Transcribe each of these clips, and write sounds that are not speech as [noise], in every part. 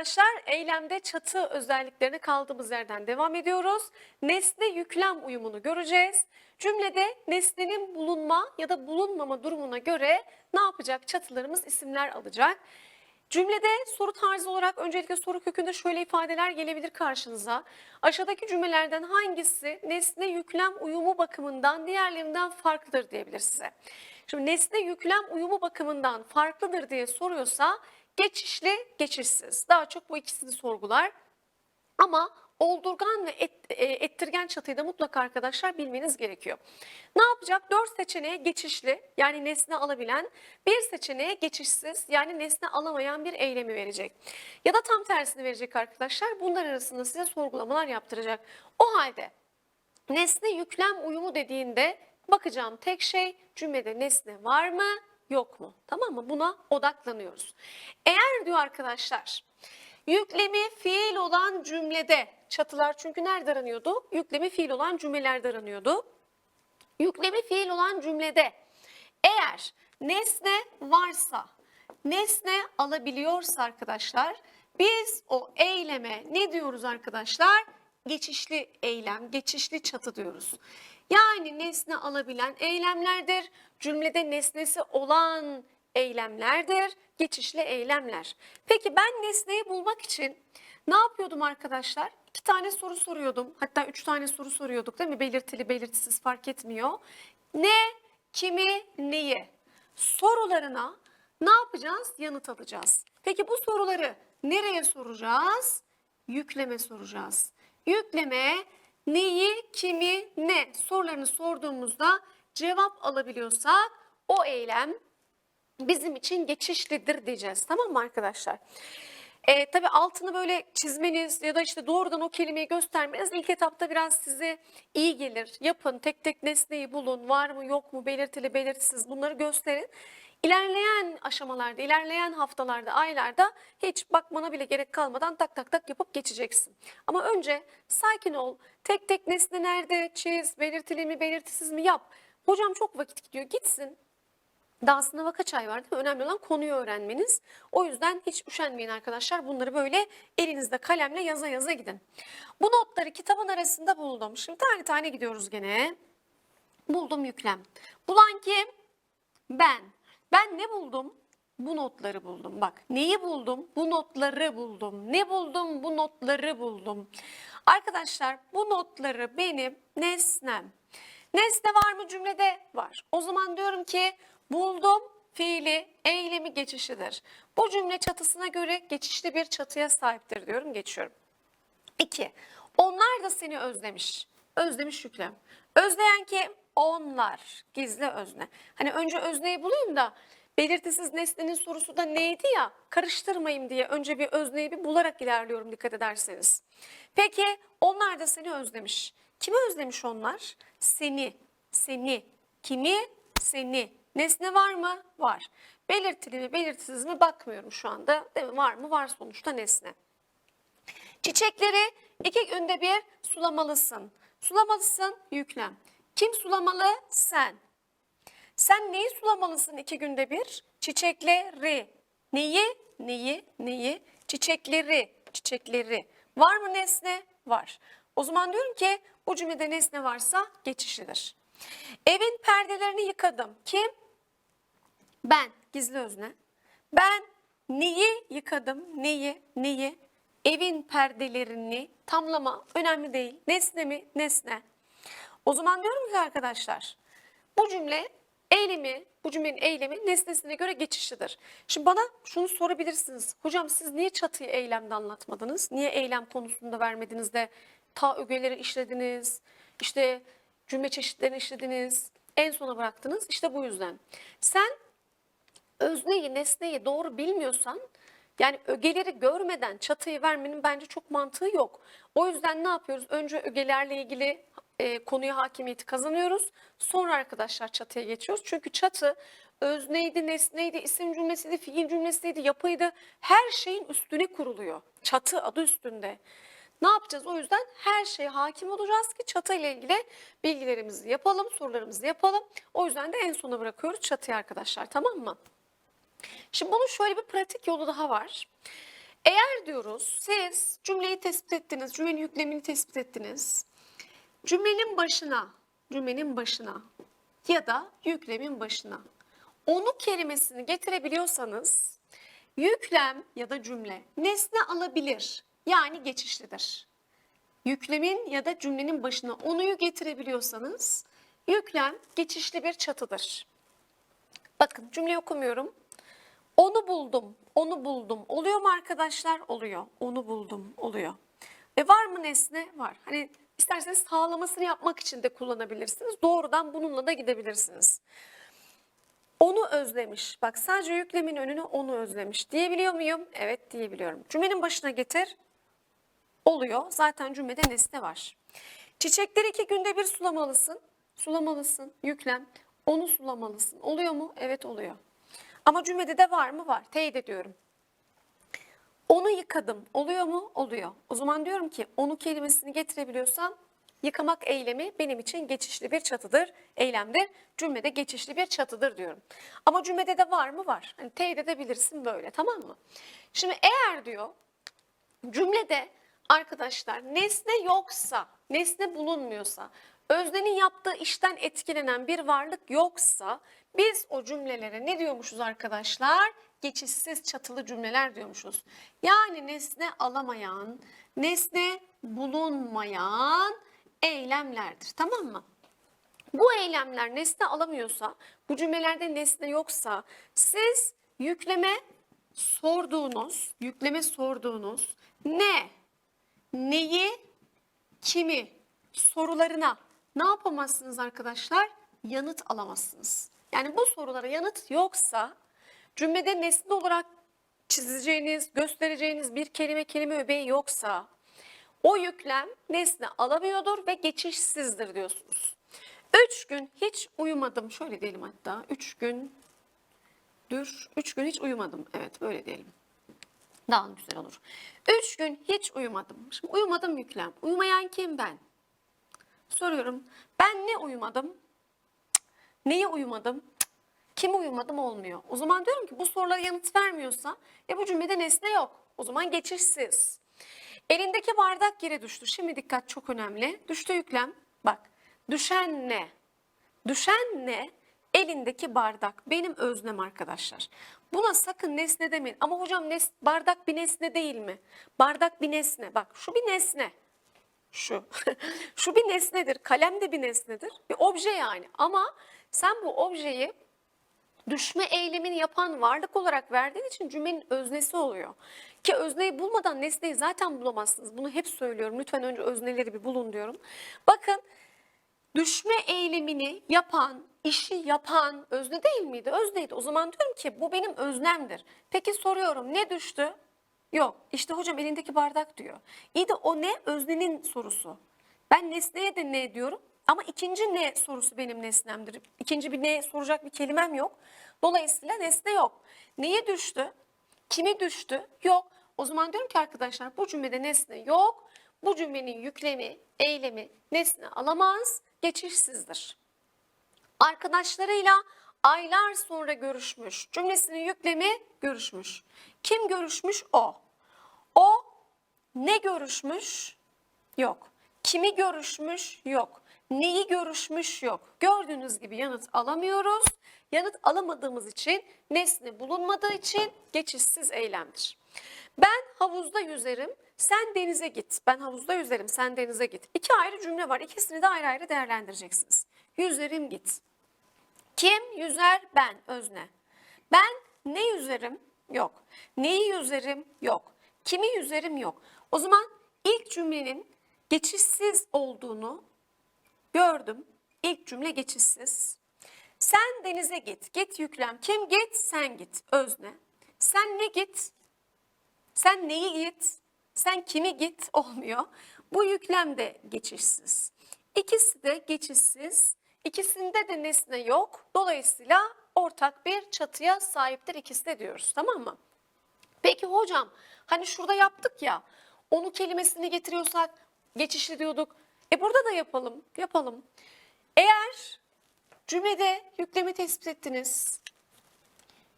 arkadaşlar eylemde çatı özelliklerine kaldığımız yerden devam ediyoruz. Nesne yüklem uyumunu göreceğiz. Cümlede nesnenin bulunma ya da bulunmama durumuna göre ne yapacak? Çatılarımız isimler alacak. Cümlede soru tarzı olarak öncelikle soru kökünde şöyle ifadeler gelebilir karşınıza. Aşağıdaki cümlelerden hangisi nesne yüklem uyumu bakımından diğerlerinden farklıdır diyebilir size. Şimdi nesne yüklem uyumu bakımından farklıdır diye soruyorsa geçişli, geçişsiz. Daha çok bu ikisini sorgular. Ama oldurgan ve et, e, ettirgen çatıyı da mutlaka arkadaşlar bilmeniz gerekiyor. Ne yapacak? Dört seçeneğe geçişli yani nesne alabilen, bir seçeneğe geçişsiz yani nesne alamayan bir eylemi verecek. Ya da tam tersini verecek arkadaşlar. Bunlar arasında size sorgulamalar yaptıracak. O halde nesne yüklem uyumu dediğinde bakacağım tek şey cümlede nesne var mı yok mu? Tamam mı? Buna odaklanıyoruz. Eğer diyor arkadaşlar yüklemi fiil olan cümlede çatılar çünkü nerede aranıyordu? Yüklemi fiil olan cümlelerde aranıyordu. Yüklemi fiil olan cümlede eğer nesne varsa, nesne alabiliyorsa arkadaşlar biz o eyleme ne diyoruz arkadaşlar? Geçişli eylem, geçişli çatı diyoruz. Yani nesne alabilen eylemlerdir. Cümlede nesnesi olan eylemlerdir. Geçişli eylemler. Peki ben nesneyi bulmak için ne yapıyordum arkadaşlar? İki tane soru soruyordum. Hatta üç tane soru soruyorduk değil mi? Belirtili, belirtisiz fark etmiyor. Ne, kimi, neyi? Sorularına ne yapacağız? Yanıt alacağız. Peki bu soruları nereye soracağız? Yükleme soracağız. Yükleme neyi, kimi, ne sorularını sorduğumuzda cevap alabiliyorsak o eylem bizim için geçişlidir diyeceğiz. Tamam mı arkadaşlar? E, tabii altını böyle çizmeniz ya da işte doğrudan o kelimeyi göstermeniz ilk etapta biraz size iyi gelir. Yapın, tek tek nesneyi bulun, var mı yok mu, belirtili, belirtisiz bunları gösterin. İlerleyen aşamalarda, ilerleyen haftalarda, aylarda hiç bakmana bile gerek kalmadan tak tak tak yapıp geçeceksin. Ama önce sakin ol, tek tek nesne nerede, çiz, belirtili mi, belirtisiz mi yap. Hocam çok vakit gidiyor, gitsin. Daha sınava kaç ay var değil mi? Önemli olan konuyu öğrenmeniz. O yüzden hiç üşenmeyin arkadaşlar. Bunları böyle elinizde kalemle yaza yaza gidin. Bu notları kitabın arasında buldum. Şimdi tane tane gidiyoruz gene. Buldum yüklem. Bulan kim? Ben. Ben ne buldum? Bu notları buldum. Bak neyi buldum? Bu notları buldum. Ne buldum? Bu notları buldum. Arkadaşlar bu notları benim nesnem. Nesne var mı cümlede? Var. O zaman diyorum ki buldum fiili eylemi geçişidir. Bu cümle çatısına göre geçişli bir çatıya sahiptir diyorum geçiyorum. 2. Onlar da seni özlemiş. Özlemiş yüklem. Özleyen kim? Onlar. Gizli özne. Hani önce özneyi bulayım da belirtisiz nesnenin sorusu da neydi ya karıştırmayayım diye önce bir özneyi bir bularak ilerliyorum dikkat ederseniz. Peki onlar da seni özlemiş. Kimi özlemiş onlar? Seni. Seni. Kimi? Seni. Nesne var mı? Var. Belirtili mi belirtisiz mi bakmıyorum şu anda. Değil mi? Var mı? Var sonuçta nesne. Çiçekleri iki günde bir sulamalısın. Sulamalısın yüklem. Kim sulamalı? Sen. Sen neyi sulamalısın iki günde bir? Çiçekleri. Neyi? Neyi? Neyi? Çiçekleri. Çiçekleri. Var mı nesne? Var. O zaman diyorum ki bu cümlede nesne varsa geçişlidir. Evin perdelerini yıkadım. Kim? Ben. Gizli özne. Ben neyi yıkadım? Neyi? Neyi? Evin perdelerini tamlama önemli değil. Nesne mi? Nesne. O zaman diyorum ki arkadaşlar bu cümle eylemi, bu cümlenin eylemi nesnesine göre geçişlidir. Şimdi bana şunu sorabilirsiniz. Hocam siz niye çatıyı eylemde anlatmadınız? Niye eylem konusunda vermediniz de ta ögeleri işlediniz? İşte cümle çeşitlerini işlediniz. En sona bıraktınız. İşte bu yüzden. Sen özneyi, nesneyi doğru bilmiyorsan yani ögeleri görmeden çatıyı vermenin bence çok mantığı yok. O yüzden ne yapıyoruz? Önce ögelerle ilgili e, konuya hakimiyeti kazanıyoruz. Sonra arkadaşlar çatıya geçiyoruz. Çünkü çatı özneydi, nesneydi, isim cümlesiydi, fiil cümlesiydi, yapıydı. Her şeyin üstüne kuruluyor. Çatı adı üstünde. Ne yapacağız? O yüzden her şeye hakim olacağız ki çatı ile ilgili bilgilerimizi yapalım, sorularımızı yapalım. O yüzden de en sona bırakıyoruz çatıyı arkadaşlar tamam mı? Şimdi bunun şöyle bir pratik yolu daha var. Eğer diyoruz siz cümleyi tespit ettiniz, cümlenin yüklemini tespit ettiniz. Cümlenin başına, cümlenin başına ya da yüklemin başına onu kelimesini getirebiliyorsanız yüklem ya da cümle nesne alabilir. Yani geçişlidir. Yüklemin ya da cümlenin başına onuyu getirebiliyorsanız yüklem geçişli bir çatıdır. Bakın cümleyi okumuyorum. Onu buldum, onu buldum. Oluyor mu arkadaşlar? Oluyor. Onu buldum, oluyor. E var mı nesne? Var. Hani isterseniz sağlamasını yapmak için de kullanabilirsiniz. Doğrudan bununla da gidebilirsiniz. Onu özlemiş. Bak sadece yüklemin önüne onu özlemiş. Diyebiliyor muyum? Evet diyebiliyorum. Cümlenin başına getir. Oluyor. Zaten cümlede nesne var. Çiçekleri iki günde bir sulamalısın. Sulamalısın. Yüklem. Onu sulamalısın. Oluyor mu? Evet oluyor. Ama cümlede de var mı? Var. Teyit ediyorum. Onu yıkadım. Oluyor mu? Oluyor. O zaman diyorum ki onu kelimesini getirebiliyorsam yıkamak eylemi benim için geçişli bir çatıdır, eylemdir. Cümlede geçişli bir çatıdır diyorum. Ama cümlede de var mı? Var. Hani teyit edebilirsin böyle tamam mı? Şimdi eğer diyor cümlede arkadaşlar nesne yoksa, nesne bulunmuyorsa, öznenin yaptığı işten etkilenen bir varlık yoksa biz o cümlelere ne diyormuşuz arkadaşlar? Geçişsiz çatılı cümleler diyormuşuz. Yani nesne alamayan, nesne bulunmayan eylemlerdir. Tamam mı? Bu eylemler nesne alamıyorsa, bu cümlelerde nesne yoksa siz yükleme sorduğunuz, yükleme sorduğunuz ne, neyi, kimi sorularına ne yapamazsınız arkadaşlar? Yanıt alamazsınız. Yani bu sorulara yanıt yoksa cümlede nesne olarak çizeceğiniz, göstereceğiniz bir kelime kelime öbeği yoksa o yüklem nesne alamıyordur ve geçişsizdir diyorsunuz. Üç gün hiç uyumadım. Şöyle diyelim hatta. Üç gün dür. Üç gün hiç uyumadım. Evet böyle diyelim. Daha güzel olur. Üç gün hiç uyumadım. Şimdi uyumadım yüklem. Uyumayan kim ben? Soruyorum. Ben ne uyumadım? Cık. Neye uyumadım? Cık. Kim uyumadım olmuyor. O zaman diyorum ki bu sorulara yanıt vermiyorsa ya bu cümlede nesne yok. O zaman geçişsiz. Elindeki bardak yere düştü. Şimdi dikkat çok önemli. Düştü yüklem. Bak düşen ne? Düşen ne? Elindeki bardak. Benim öznem arkadaşlar. Buna sakın nesne demeyin. Ama hocam nes bardak bir nesne değil mi? Bardak bir nesne. Bak şu bir nesne. Şu. [laughs] şu bir nesnedir. Kalem de bir nesnedir. Bir obje yani. Ama sen bu objeyi düşme eylemini yapan varlık olarak verdiğin için cümlenin öznesi oluyor. Ki özneyi bulmadan nesneyi zaten bulamazsınız. Bunu hep söylüyorum. Lütfen önce özneleri bir bulun diyorum. Bakın düşme eylemini yapan, işi yapan özne değil miydi? Özneydi. O zaman diyorum ki bu benim öznemdir. Peki soruyorum ne düştü? Yok. İşte hocam elindeki bardak diyor. İyi de o ne? Öznenin sorusu. Ben nesneye de ne diyorum? Ama ikinci ne sorusu benim nesnemdir. İkinci bir ne soracak bir kelimem yok. Dolayısıyla nesne yok. Neye düştü? Kimi düştü? Yok. O zaman diyorum ki arkadaşlar bu cümlede nesne yok. Bu cümlenin yüklemi, eylemi nesne alamaz, geçişsizdir. Arkadaşlarıyla aylar sonra görüşmüş. Cümlesinin yüklemi görüşmüş. Kim görüşmüş? O. O ne görüşmüş? Yok. Kimi görüşmüş? Yok. Neyi görüşmüş? Yok. Gördüğünüz gibi yanıt alamıyoruz. Yanıt alamadığımız için nesne bulunmadığı için geçişsiz eylemdir. Ben havuzda yüzerim, sen denize git. Ben havuzda yüzerim, sen denize git. İki ayrı cümle var. İkisini de ayrı ayrı değerlendireceksiniz. Yüzerim git. Kim yüzer? Ben, özne. Ben ne yüzerim? Yok. Neyi yüzerim? Yok. Kimi yüzerim? Yok. O zaman ilk cümlenin geçişsiz olduğunu gördüm. İlk cümle geçişsiz. Sen denize git. Git yüklem. Kim git? Sen git. Özne. Sen ne git? Sen neyi git? Sen kimi git? [laughs] Olmuyor. Bu yüklem de geçişsiz. İkisi de geçişsiz. İkisinde de nesne yok. Dolayısıyla ortak bir çatıya sahiptir ikisi de diyoruz. Tamam mı? Peki hocam hani şurada yaptık ya onu kelimesini getiriyorsak geçişli diyorduk. E burada da yapalım. Yapalım. Eğer cümlede yüklemi tespit ettiniz.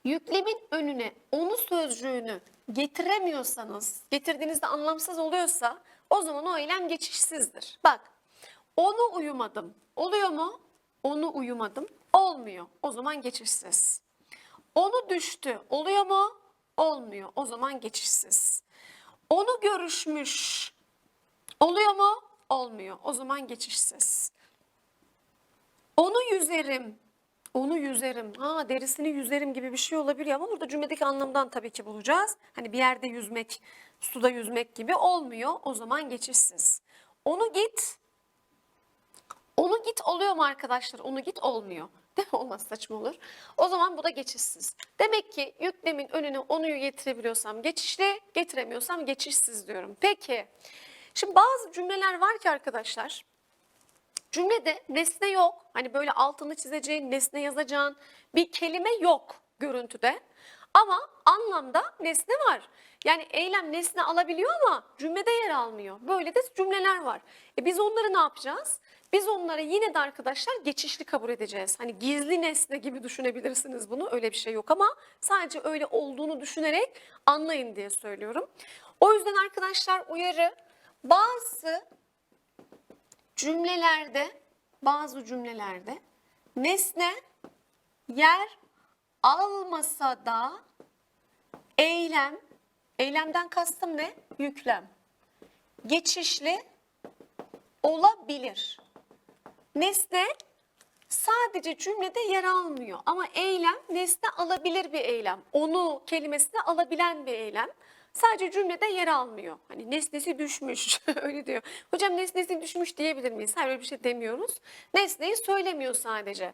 Yüklemin önüne onu sözcüğünü getiremiyorsanız, getirdiğinizde anlamsız oluyorsa o zaman o eylem geçişsizdir. Bak, onu uyumadım. Oluyor mu? Onu uyumadım. Olmuyor. O zaman geçişsiz. Onu düştü. Oluyor mu? Olmuyor. O zaman geçişsiz. Onu görüşmüş. Oluyor mu? Olmuyor. O zaman geçişsiz. Onu yüzerim. Onu yüzerim. Ha derisini yüzerim gibi bir şey olabiliyor ama burada cümledeki anlamdan tabii ki bulacağız. Hani bir yerde yüzmek, suda yüzmek gibi olmuyor. O zaman geçişsiz. Onu git. Onu git oluyor mu arkadaşlar? Onu git olmuyor. Değil mi? Olmaz saçma olur. O zaman bu da geçişsiz. Demek ki yüklemin önüne onuyu getirebiliyorsam geçişli, getiremiyorsam geçişsiz diyorum. Peki. Şimdi bazı cümleler var ki arkadaşlar. Cümlede nesne yok. Hani böyle altını çizeceğin, nesne yazacağın bir kelime yok görüntüde. Ama anlamda nesne var. Yani eylem nesne alabiliyor ama cümlede yer almıyor. Böyle de cümleler var. E biz onları ne yapacağız? Biz onları yine de arkadaşlar geçişli kabul edeceğiz. Hani gizli nesne gibi düşünebilirsiniz bunu. Öyle bir şey yok ama sadece öyle olduğunu düşünerek anlayın diye söylüyorum. O yüzden arkadaşlar uyarı bazı cümlelerde bazı cümlelerde nesne yer almasa da eylem eylemden kastım ne? Yüklem. Geçişli olabilir. Nesne sadece cümlede yer almıyor ama eylem nesne alabilir bir eylem. Onu kelimesine alabilen bir eylem. Sadece cümlede yer almıyor. Hani nesnesi düşmüş [laughs] öyle diyor. Hocam nesnesi düşmüş diyebilir miyiz? Hayır öyle bir şey demiyoruz. Nesneyi söylemiyor sadece.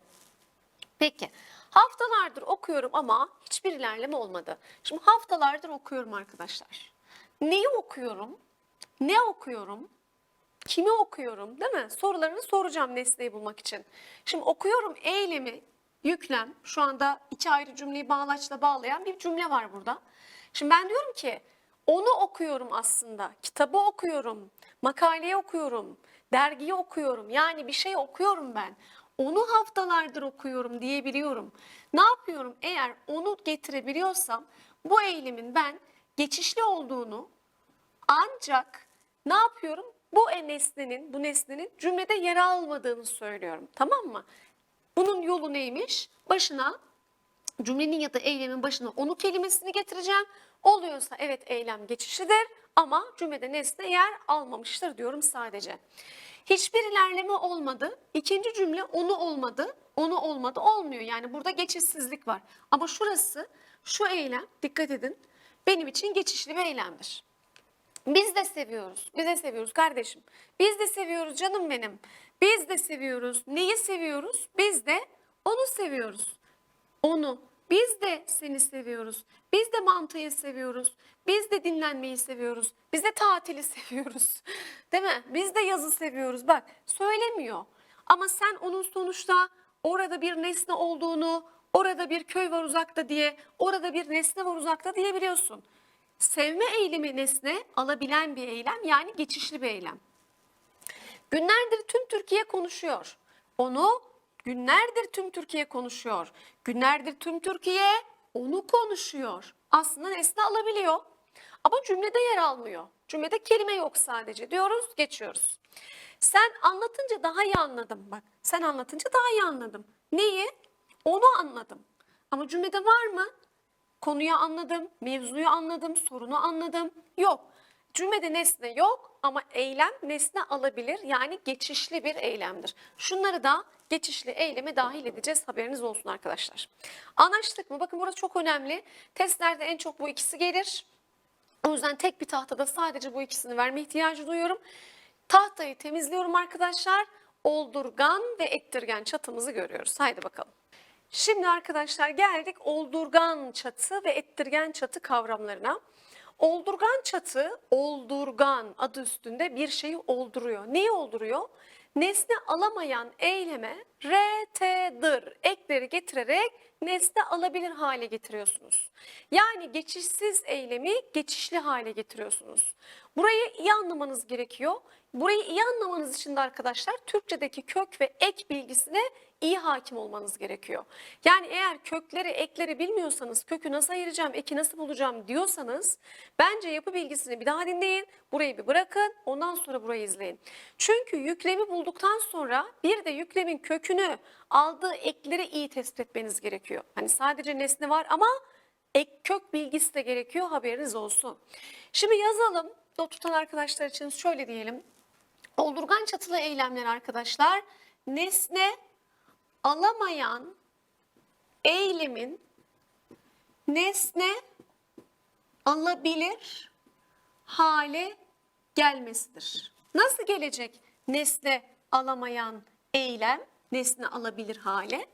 Peki haftalardır okuyorum ama hiçbir ilerleme olmadı. Şimdi haftalardır okuyorum arkadaşlar. Neyi okuyorum? Ne okuyorum? Kimi okuyorum değil mi? Sorularını soracağım nesneyi bulmak için. Şimdi okuyorum eylemi, yüklem. Şu anda iki ayrı cümleyi bağlaçla bağlayan bir cümle var burada. Şimdi ben diyorum ki onu okuyorum aslında. Kitabı okuyorum, makaleyi okuyorum, dergiyi okuyorum. Yani bir şey okuyorum ben. Onu haftalardır okuyorum diyebiliyorum. Ne yapıyorum? Eğer onu getirebiliyorsam bu eylemin ben geçişli olduğunu ancak ne yapıyorum? Bu e nesnenin, bu nesnenin cümlede yer almadığını söylüyorum. Tamam mı? Bunun yolu neymiş? Başına cümlenin ya da eylemin başına onu kelimesini getireceğim. Oluyorsa evet eylem geçişlidir ama cümlede nesne yer almamıştır diyorum sadece. Hiçbir ilerleme olmadı. İkinci cümle onu olmadı. Onu olmadı olmuyor. Yani burada geçişsizlik var. Ama şurası şu eylem dikkat edin benim için geçişli bir eylemdir. Biz de seviyoruz. Biz de seviyoruz kardeşim. Biz de seviyoruz canım benim. Biz de seviyoruz. Neyi seviyoruz? Biz de onu seviyoruz. Onu. Biz de seni seviyoruz. Biz de mantıyı seviyoruz. Biz de dinlenmeyi seviyoruz. Biz de tatili [laughs] seviyoruz. Değil mi? Biz de yazı seviyoruz. Bak söylemiyor. Ama sen onun sonuçta orada bir nesne olduğunu, orada bir köy var uzakta diye, orada bir nesne var uzakta diyebiliyorsun. Sevme eylemi nesne alabilen bir eylem yani geçişli bir eylem. Günlerdir tüm Türkiye konuşuyor. Onu günlerdir tüm Türkiye konuşuyor. Günlerdir tüm Türkiye onu konuşuyor. Aslında nesne alabiliyor. Ama cümlede yer almıyor. Cümlede kelime yok sadece diyoruz, geçiyoruz. Sen anlatınca daha iyi anladım. Bak, sen anlatınca daha iyi anladım. Neyi? Onu anladım. Ama cümlede var mı? Konuyu anladım, mevzuyu anladım, sorunu anladım. Yok. Cümlede nesne yok ama eylem nesne alabilir. Yani geçişli bir eylemdir. Şunları da geçişli eyleme dahil edeceğiz. Haberiniz olsun arkadaşlar. Anlaştık mı? Bakın burası çok önemli. Testlerde en çok bu ikisi gelir. O yüzden tek bir tahtada sadece bu ikisini verme ihtiyacı duyuyorum. Tahtayı temizliyorum arkadaşlar. Oldurgan ve ettirgen çatımızı görüyoruz. Haydi bakalım. Şimdi arkadaşlar geldik oldurgan çatı ve ettirgen çatı kavramlarına. Oldurgan çatı, oldurgan adı üstünde bir şeyi olduruyor. Neyi olduruyor? Nesne alamayan eyleme rt'dır ekleri getirerek nesne alabilir hale getiriyorsunuz. Yani geçişsiz eylemi geçişli hale getiriyorsunuz. Burayı iyi anlamanız gerekiyor. Burayı iyi anlamanız için de arkadaşlar Türkçedeki kök ve ek bilgisine iyi hakim olmanız gerekiyor. Yani eğer kökleri, ekleri bilmiyorsanız, kökü nasıl ayıracağım, eki nasıl bulacağım diyorsanız bence yapı bilgisini bir daha dinleyin. Burayı bir bırakın, ondan sonra burayı izleyin. Çünkü yüklemi bulduktan sonra bir de yüklemin kökünü, aldığı ekleri iyi tespit etmeniz gerekiyor. Hani sadece nesne var ama ek kök bilgisi de gerekiyor haberiniz olsun. Şimdi yazalım. Not tutan arkadaşlar için şöyle diyelim. Oldurgan çatılı eylemler arkadaşlar nesne alamayan eylemin nesne alabilir hale gelmesidir. Nasıl gelecek nesne alamayan eylem nesne alabilir hale?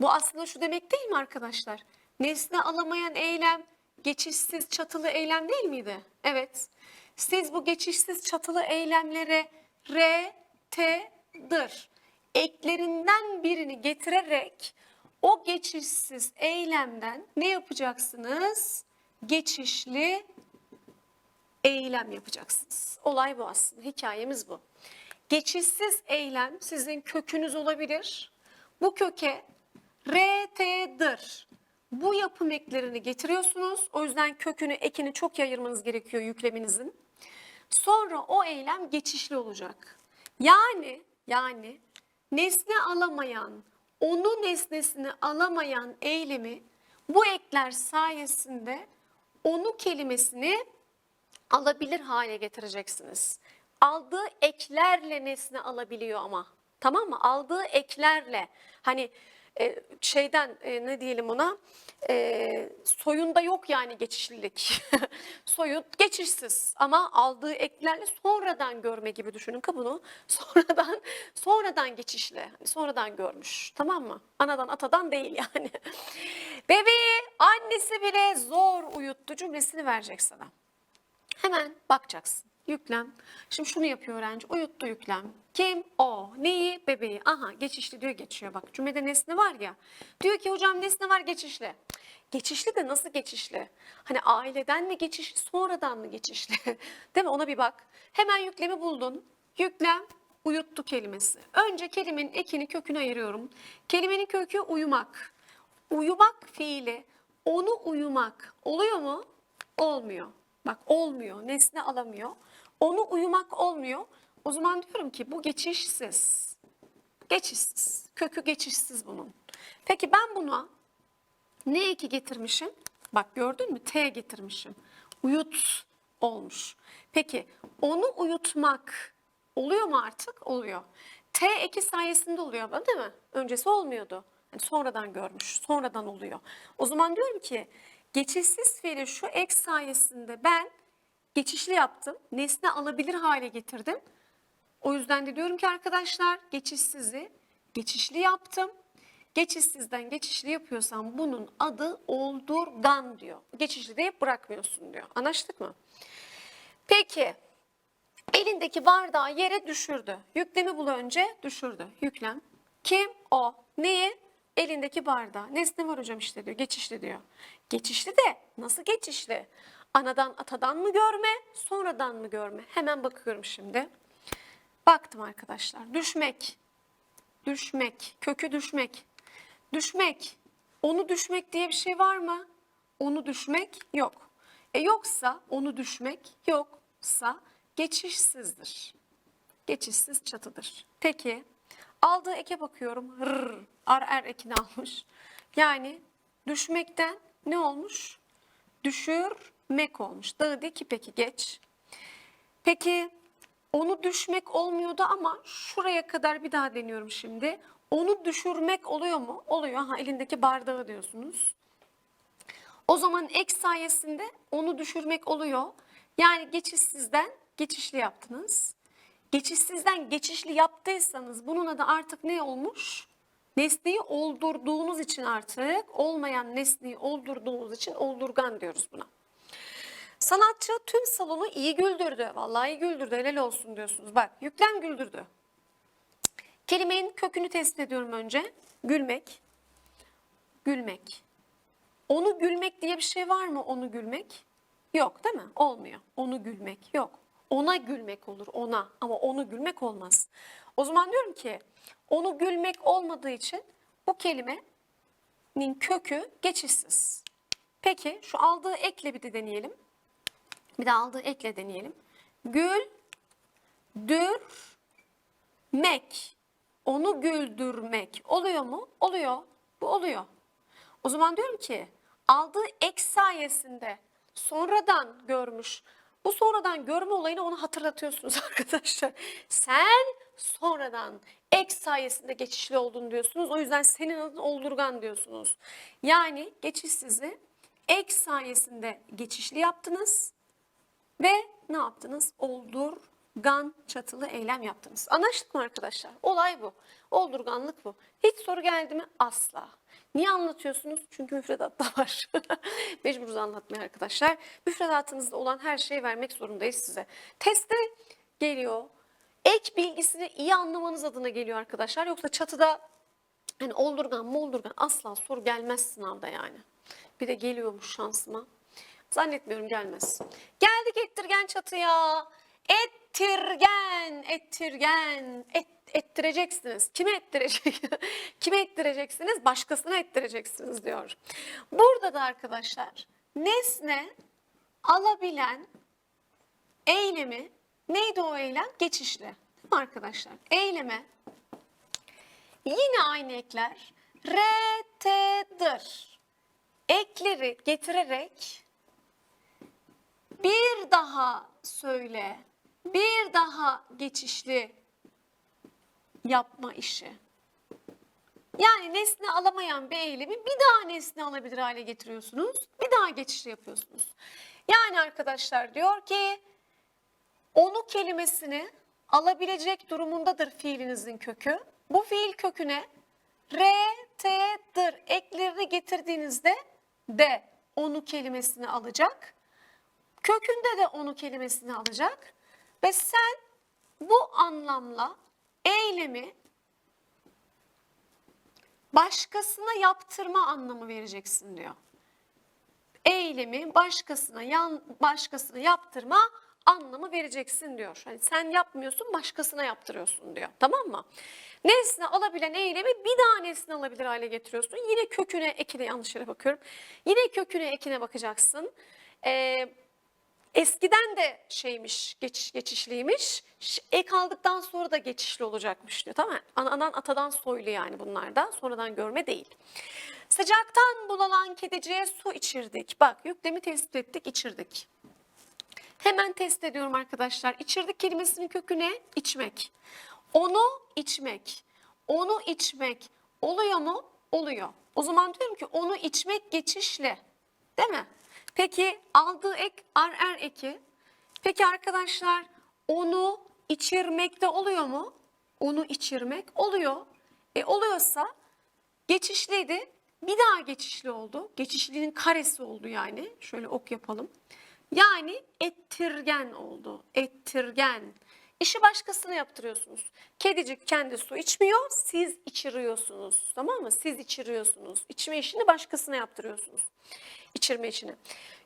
Bu aslında şu demek değil mi arkadaşlar? Nesne alamayan eylem geçişsiz çatılı eylem değil miydi? Evet. Siz bu geçişsiz çatılı eylemlere R, T, dır eklerinden birini getirerek o geçişsiz eylemden ne yapacaksınız? Geçişli eylem yapacaksınız. Olay bu aslında. Hikayemiz bu. Geçişsiz eylem sizin kökünüz olabilir. Bu köke RT'dir. Bu yapım eklerini getiriyorsunuz. O yüzden kökünü, ekini çok iyi ayırmanız gerekiyor yükleminizin. Sonra o eylem geçişli olacak. Yani yani nesne alamayan, onu nesnesini alamayan eylemi bu ekler sayesinde onu kelimesini alabilir hale getireceksiniz. Aldığı eklerle nesne alabiliyor ama. Tamam mı? Aldığı eklerle. Hani e, şeyden e, ne diyelim ona e, soyunda yok yani geçişlilik. [laughs] Soyut geçişsiz ama aldığı eklerle sonradan görme gibi düşünün ki bunu. [laughs] Sonradan sonradan geçişli. Hani sonradan görmüş. Tamam mı? Anadan atadan değil yani. [laughs] Bebeği annesi bile zor uyuttu cümlesini verecek sana. Hemen bakacaksın. Yüklem. Şimdi şunu yapıyor öğrenci. Uyuttu yüklem. Kim? O. Neyi? Bebeği. Aha geçişli diyor geçiyor. Bak cümlede nesne var ya. Diyor ki hocam nesne var geçişli. Geçişli de nasıl geçişli? Hani aileden mi geçişli sonradan mı geçişli? [laughs] Değil mi? Ona bir bak. Hemen yüklemi buldun. Yüklem uyuttu kelimesi. Önce kelimenin ekini kökünü ayırıyorum. Kelimenin kökü uyumak. Uyumak fiili. Onu uyumak oluyor mu? Olmuyor. Bak olmuyor. Nesne alamıyor. Onu uyumak olmuyor. O zaman diyorum ki bu geçişsiz. Geçişsiz. Kökü geçişsiz bunun. Peki ben buna ne eki getirmişim? Bak gördün mü? T getirmişim. Uyut olmuş. Peki onu uyutmak oluyor mu artık? Oluyor. T eki sayesinde oluyor ama değil mi? Öncesi olmuyordu. Yani sonradan görmüş, sonradan oluyor. O zaman diyorum ki geçişsiz fiili şu ek sayesinde ben geçişli yaptım. Nesne alabilir hale getirdim. O yüzden de diyorum ki arkadaşlar geçişsizi geçişli yaptım. Geçişsizden geçişli yapıyorsam bunun adı oldurgan diyor. Geçişli deyip bırakmıyorsun diyor. Anlaştık mı? Peki elindeki bardağı yere düşürdü. Yüklemi bul önce düşürdü. Yüklem. Kim? O. Neyi? Elindeki bardağı. Nesne var hocam işte diyor. Geçişli diyor. Geçişli de nasıl geçişli? Anadan atadan mı görme, sonradan mı görme? Hemen bakıyorum şimdi. Baktım arkadaşlar. Düşmek. Düşmek. Kökü düşmek. Düşmek. Onu düşmek diye bir şey var mı? Onu düşmek yok. E yoksa onu düşmek yoksa geçişsizdir. Geçişsiz çatıdır. Peki aldığı eke bakıyorum. Rrr, ar er ekini almış. Yani düşmekten ne olmuş? Düşürmek olmuş. Dağı de ki peki geç. Peki onu düşmek olmuyordu ama şuraya kadar bir daha deniyorum şimdi. Onu düşürmek oluyor mu? Oluyor. Ha elindeki bardağı diyorsunuz. O zaman ek sayesinde onu düşürmek oluyor. Yani geçişsizden geçişli yaptınız. Geçişsizden geçişli yaptıysanız bunun adı artık ne olmuş? Nesneyi oldurduğunuz için artık olmayan nesneyi oldurduğunuz için oldurgan diyoruz buna. Sanatçı tüm salonu iyi güldürdü. Vallahi iyi güldürdü. Helal olsun diyorsunuz. Bak yüklem güldürdü. Kelimenin kökünü tespit ediyorum önce. Gülmek. Gülmek. Onu gülmek diye bir şey var mı? Onu gülmek? Yok değil mi? Olmuyor. Onu gülmek yok. Ona gülmek olur ona ama onu gülmek olmaz. O zaman diyorum ki onu gülmek olmadığı için bu kelimenin kökü geçişsiz. Peki şu aldığı ekle bir de deneyelim. Bir de aldığı ekle deneyelim. Gül, dür, mek. Onu güldürmek. Oluyor mu? Oluyor. Bu oluyor. O zaman diyorum ki aldığı ek sayesinde sonradan görmüş. Bu sonradan görme olayını ona hatırlatıyorsunuz [laughs] arkadaşlar. Sen sonradan ek sayesinde geçişli oldun diyorsunuz. O yüzden senin adın oldurgan diyorsunuz. Yani geçişsizi ek sayesinde geçişli yaptınız. Ve ne yaptınız? Oldurgan çatılı eylem yaptınız. Anlaştık mı arkadaşlar? Olay bu. Oldurganlık bu. Hiç soru geldi mi? Asla. Niye anlatıyorsunuz? Çünkü müfredatta var. [laughs] Mecburuz anlatmaya arkadaşlar. Müfredatınızda olan her şeyi vermek zorundayız size. Teste geliyor. Ek bilgisini iyi anlamanız adına geliyor arkadaşlar. Yoksa çatıda hani oldurgan mı oldurgan asla soru gelmez sınavda yani. Bir de geliyormuş şansıma. Zannetmiyorum gelmez. Geldik ettirgen çatıya. Ettirgen, ettirgen, et, ettireceksiniz. Kime ettirecek? [laughs] Kime ettireceksiniz? Başkasına ettireceksiniz diyor. Burada da arkadaşlar nesne alabilen eylemi neydi o eylem? Geçişli. Değil mi arkadaşlar? Eyleme yine aynı ekler RT'dir. Ekleri getirerek bir daha söyle, bir daha geçişli yapma işi. Yani nesne alamayan bir eylemi bir daha nesne alabilir hale getiriyorsunuz. Bir daha geçişli yapıyorsunuz. Yani arkadaşlar diyor ki onu kelimesini alabilecek durumundadır fiilinizin kökü. Bu fiil köküne R, T'dir eklerini getirdiğinizde de onu kelimesini alacak. Kökünde de onu kelimesini alacak. Ve sen bu anlamla eylemi başkasına yaptırma anlamı vereceksin diyor. Eylemi başkasına yan başkasına yaptırma anlamı vereceksin diyor. Hani sen yapmıyorsun başkasına yaptırıyorsun diyor. Tamam mı? Nesne alabilen eylemi bir daha nesne alabilir hale getiriyorsun. Yine köküne ekine yanlış yere bakıyorum. Yine köküne ekine bakacaksın. Ee, eskiden de şeymiş geç, geçişliymiş. Ek aldıktan sonra da geçişli olacakmış diyor. Tamam? Anadan atadan soylu yani bunlar da. Sonradan görme değil. Sıcaktan bulanan kediciye su içirdik. Bak yüklemi tespit ettik içirdik. Hemen test ediyorum arkadaşlar. İçirdik kelimesinin kökü ne? İçmek. Onu içmek. Onu içmek oluyor mu? Oluyor. O zaman diyorum ki onu içmek geçişli. Değil mi? Peki aldığı ek ar er eki. Peki arkadaşlar onu içirmekte oluyor mu? Onu içirmek oluyor. E oluyorsa geçişliydi. Bir daha geçişli oldu. Geçişlinin karesi oldu yani. Şöyle ok yapalım. Yani ettirgen oldu. Ettirgen. İşi başkasına yaptırıyorsunuz. Kedicik kendi su içmiyor, siz içiriyorsunuz. Tamam mı? Siz içiriyorsunuz. İçme işini başkasına yaptırıyorsunuz. İçirme işini.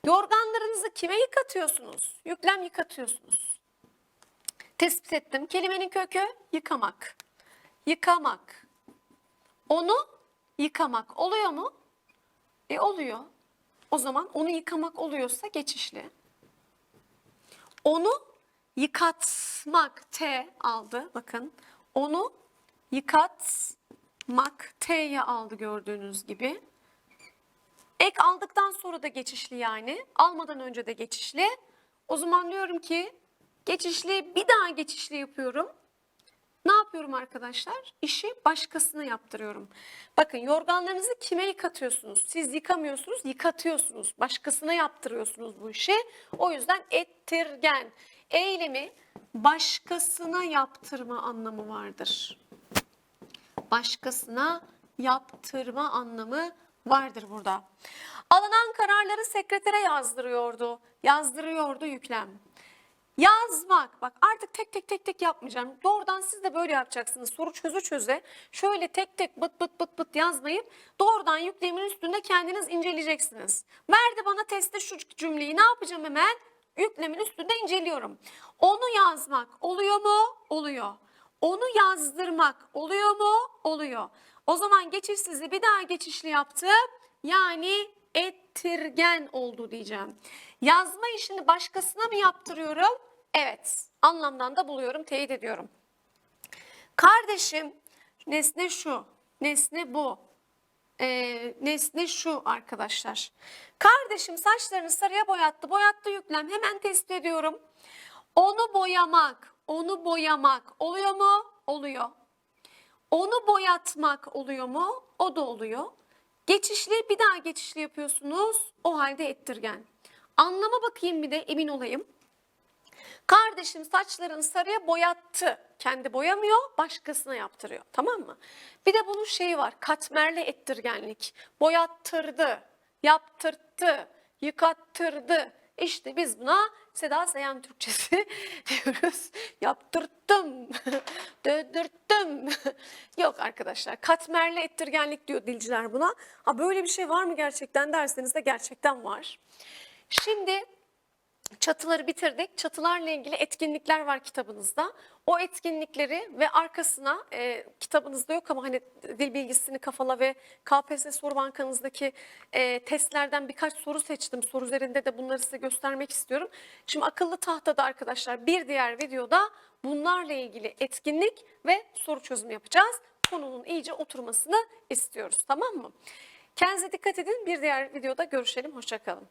Yorganlarınızı kime yıkatıyorsunuz? Yüklem yıkatıyorsunuz. Tespit ettim. Kelimenin kökü yıkamak. Yıkamak. Onu yıkamak oluyor mu? E oluyor. O zaman onu yıkamak oluyorsa geçişli. Onu yıkatmak T aldı bakın. Onu yıkatmak T'ye aldı gördüğünüz gibi. Ek aldıktan sonra da geçişli yani. Almadan önce de geçişli. O zaman diyorum ki geçişli bir daha geçişli yapıyorum. Ne yapıyorum arkadaşlar? İşi başkasına yaptırıyorum. Bakın yorganlarınızı kime yıkatıyorsunuz? Siz yıkamıyorsunuz, yıkatıyorsunuz. Başkasına yaptırıyorsunuz bu işi. O yüzden ettirgen eylemi başkasına yaptırma anlamı vardır. Başkasına yaptırma anlamı vardır burada. Alınan kararları sekretere yazdırıyordu. Yazdırıyordu yüklem. Yazmak. Bak artık tek tek tek tek yapmayacağım. Doğrudan siz de böyle yapacaksınız. Soru çözü çöze. Şöyle tek tek bıt bıt bıt bıt yazmayıp doğrudan yüklemin üstünde kendiniz inceleyeceksiniz. Verdi bana testte şu cümleyi ne yapacağım hemen? Yüklemin üstünde inceliyorum. Onu yazmak oluyor mu? Oluyor. Onu yazdırmak oluyor mu? Oluyor. O zaman geçişsizi bir daha geçişli yaptım. Yani ettirgen oldu diyeceğim. Yazma işini başkasına mı yaptırıyorum? Evet. Anlamdan da buluyorum, teyit ediyorum. Kardeşim nesne şu, nesne bu. Ee, nesne şu arkadaşlar. Kardeşim saçlarını sarıya boyattı. Boyattı yüklem. Hemen tespit ediyorum. Onu boyamak, onu boyamak oluyor mu? Oluyor. Onu boyatmak oluyor mu? O da oluyor. Geçişli bir daha geçişli yapıyorsunuz. O halde ettirgen. Anlama bakayım bir de emin olayım. Kardeşim saçlarını sarıya boyattı. Kendi boyamıyor, başkasına yaptırıyor. Tamam mı? Bir de bunun şeyi var. Katmerli ettirgenlik. Boyattırdı, yaptırttı, yıkattırdı. İşte biz buna Seda Sayan Türkçesi [laughs] diyoruz. Yaptırttım, [laughs] döndürttüm. [laughs] Yok arkadaşlar katmerli ettirgenlik diyor dilciler buna. Ha böyle bir şey var mı gerçekten derseniz de gerçekten var. Şimdi Çatıları bitirdik. Çatılarla ilgili etkinlikler var kitabınızda. O etkinlikleri ve arkasına e, kitabınızda yok ama hani dil bilgisini kafala ve KPSS soru bankanızdaki e, testlerden birkaç soru seçtim. Soru üzerinde de bunları size göstermek istiyorum. Şimdi akıllı tahtada arkadaşlar bir diğer videoda bunlarla ilgili etkinlik ve soru çözümü yapacağız. Konunun iyice oturmasını istiyoruz tamam mı? Kendinize dikkat edin. Bir diğer videoda görüşelim. Hoşçakalın.